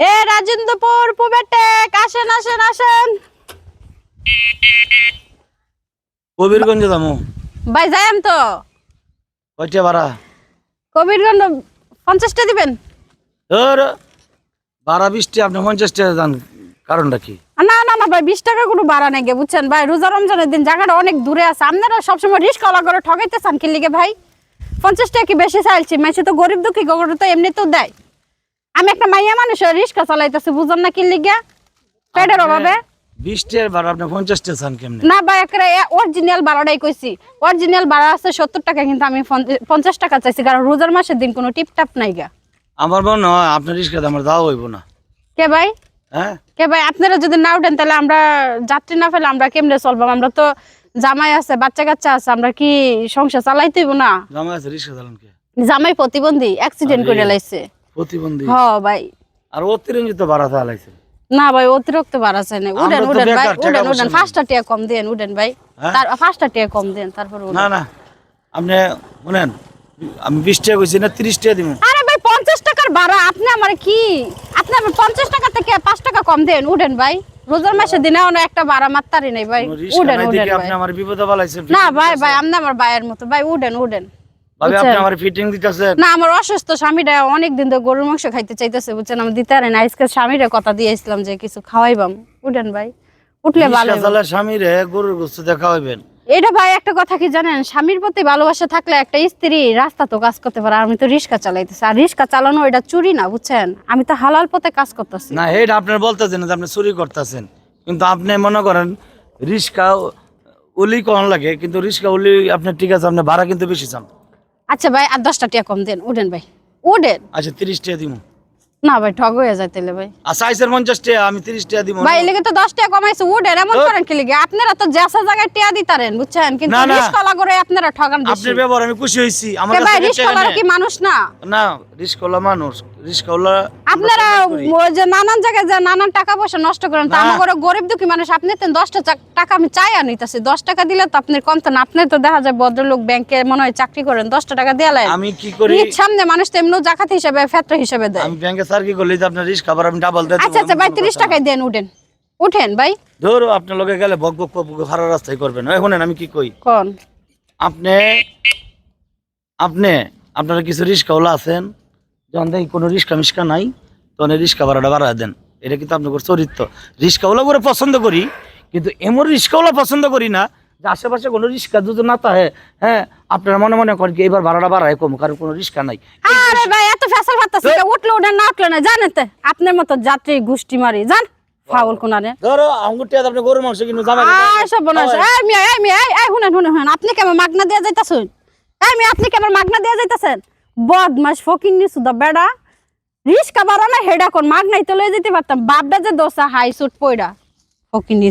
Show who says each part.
Speaker 1: এ রাজেন্দ্রপুর পুবেটেক আসেন আসেন আসেন।
Speaker 2: কবিরগঞ্জ দামু
Speaker 1: ভাই যাইম তো।
Speaker 2: কয়টা ভাড়া।
Speaker 1: কবিরগঞ্জ পঞ্চাশটা দিবেন?
Speaker 2: ধর বারো বিশটি আপনি পঞ্চাশটা যান কারণটা কি?
Speaker 1: না না না ভাই বিশ টাকা কোনো ভাড়া নেই বুঝছেন? ভাই রোজা রমজানের দিন জায়গাটা অনেক দূরে আছে। আপনারা সবসময় রিস্ক কলা করে ঠকাইতে চান কি লিগে ভাই? পঞ্চাশ টাকা কি বেশি চাইছি? মাইসে তো গরিব দুঃখী গগর তো এমনিতেও দেয়। আমি একটা মাইয়া মানুষ রিস্কা চালাইতেছি বুঝলাম না কি লিগে? পেটের অভাবে?
Speaker 2: বিশটার ভাড়া আপনি পঞ্চাশটা চান কেমনে?
Speaker 1: না ভাই একটা অরিজিনাল ভাড়াটাই কইছি। অরিজিনাল ভাড়া আছে সত্তর টাকা কিন্তু আমি পঞ্চাশ টাকা চাইছি কারণ রোজার মাসের দিন কোনো টিপ নাই গা।
Speaker 2: আমার হয় আপনার রিক্সাতে আমার দাওয়া হইব না।
Speaker 1: কে ভাই?
Speaker 2: হ্যাঁ?
Speaker 1: কে ভাই আপনারা যদি না উঠেন তাহলে আমরা যাত্রী না ফেলে আমরা কেমনে চলবাম আমরা তো জামাই আছে বাচ্চা কাচ্চা আছে আমরা কি সংসার চালাইতে না?
Speaker 2: জামা আছে রিক্সা চালান কে?
Speaker 1: জামাই প্রতিবন্ধী অ্যাক্সিডেন্ট করে। লাইছে।
Speaker 2: প্রতিবন্ধী।
Speaker 1: হ ভাই।
Speaker 2: আর অতিরঞ্জিত ভাড়া চালাইছে
Speaker 1: না ভাই অতিরিক্ত বাড়া চাই না
Speaker 2: তো
Speaker 1: উঠেন ভাই
Speaker 2: পয়সা
Speaker 1: পাঁচটা টাকা কম দেন উঠেন ভাই।
Speaker 2: হ্যাঁ?
Speaker 1: তার পাঁচটা টাকা কম দেন তারপর
Speaker 2: না না। আপনি শুনেন আমি বিশ টাকা কইছি না তিরিশ টাকা দিব
Speaker 1: আরে ভাই পঞ্চাশ টাকার ভাড়া আপনি আমার কি? আপনি আমার পঞ্চাশ টাকা থেকে পাঁচ টাকা কম দেন উঠেন ভাই। রোজার মাসে দিনে অনেক একটা ভাড়া মাত্তারি নেই ভাই।
Speaker 2: দেখে
Speaker 1: ভাই
Speaker 2: আপনি আমার বিপদে
Speaker 1: না ভাই ভাই আপনি আমার ভাইয়ের মতো ভাই উঠেন উঠেন
Speaker 2: ভাবি আপনি আমার ফিটিং দিতেছেন।
Speaker 1: না আমার অসুস্থ স্বামীরা অনেক দিন ধরে গরুর মাংস খাইতে চাইতেছে বুঝছেন? আমি দিতে আজকে স্বামীরা কথা দিয়েছিলাম যে কিছু খাওয়াইবাম। উঠেন ভাই উঠলে ভালো
Speaker 2: গরুর গোস্ত
Speaker 1: এটা ভাই একটা কথা কি জানেন? স্বামীর প্রতি ভালোবাসা থাকলে একটা স্ত্রী রাস্তা তো কাজ করতে পারে আমি তো রিক্সা চালাইতেছি। আর রিক্সা চালানো এটা চুরি না বুঝছেন? আমি তো হালাল পথে কাজ করতেছি।
Speaker 2: না হেড আপনার বলতেছেন যে আপনি চুরি করতেছেন। কিন্তু আপনি মনে করেন রিক্সা উলি কম লাগে কিন্তু রিক্সা উলি আপনার ঠিক আছে আপনি ভাড়া কিন্তু বেশি চান।
Speaker 1: আচ্ছা ভাই আর দশটা টিয়া কম দেন উঠেন ভাই। উঠেন।
Speaker 2: আচ্ছা তিরিশ টাকা দিব
Speaker 1: না ভাই ঠগ হয়ে যায় তাহলে ভাই।
Speaker 2: আর সাইজের পঞ্চাশ টাকা আমি তিরিশ টিয়া দিব
Speaker 1: ভাই এলিগে তো দশ টাকা কমাইছে উঠেন এমন করেন কি লিগে? আপনারা তো জ্যাসা জায়গায় টিয়া দিতারেন বুঝছেন? কিন্তু। রিস্কলা করে আপনারা ঠগান
Speaker 2: আপনার ব্যবহার আমি খুশি হয়েছি। আমার কাছে
Speaker 1: ভাই
Speaker 2: থেকে কলা
Speaker 1: কি মানুষ না।
Speaker 2: না রিস্কওয়ালা মানুষ।
Speaker 1: আপনারা যে নানান জায়গায় যে নানান টাকা পয়সা নষ্ট করেন তা আমার গরিব দুঃখী মানুষ আপনি তো দশটা টাকা আমি চাই আর দশ টাকা দিলে তো আপনার কম তো আপনি তো দেখা যায় ভদ্রলোক ব্যাংকে মনে হয় চাকরি করেন দশটা টাকা দিয়ে
Speaker 2: আমি কি করি?
Speaker 1: সামনে মানুষ তো এমনিও জাকাত হিসেবে ফেত্র হিসেবে দেয়।
Speaker 2: আমি ব্যাংকে স্যার কি করলি আপনার রিস্ক আবার আমি ডাবল দিতে
Speaker 1: আচ্ছা আচ্ছা ভাই তিরিশ টাকায় দেন উঠেন। উঠেন ভাই।
Speaker 2: ধরো আপনার লগে গেলে বক বক বক বক হারা রাস্তায় করবেন। এখন আমি কি কই?
Speaker 1: কোন?
Speaker 2: আপনি আপনি আপনারা কিছু রিস্কাওয়ালা আছেন? যখন দেখি কোনো রিস্কা মিস্কা নাই তখন রিস্কা ভাড়াটা বাড়া দেন। এটা কিন্তু আপনার চরিত্র। রিস্কাওয়ালা করে পছন্দ করি কিন্তু এমন রিস্কাওয়ালা পছন্দ করি না যে আশেপাশে কোনো রিস্কা যদি না থাকে হ্যাঁ আপনারা মনে মনে করেন কি এবার ভাড়াটা বাড়ায় কম কারণ কোনো রিস্কা নাই।
Speaker 1: আরে ভাই এত ফেসাল উঠল না উঠল না জানেন তো আপনার মতো যাত্রী গোষ্ঠী মারি জান? ফাউল কোনারে
Speaker 2: ধরো আঙ্গুরটি আপনি গরু মাংস কিনবো জামা
Speaker 1: আয় সব বনাস এই মিয়া এই মিয়া এই এই শুনেন শুনেন শুনেন আপনি কেমন মাগনা দেয়া যাইতাছেন? এই মিয়া আপনি কেমন মাগনা দেয়া যাইতাছেন? বদমাস ফকিং নি দা বেড়া। রিস্কা বাড়া না হেডা কোন মাগনাই তো লয়ে যেতে পারতাম। বাপটা যে দোসা হাই সুট পয়ডা ফকিং নি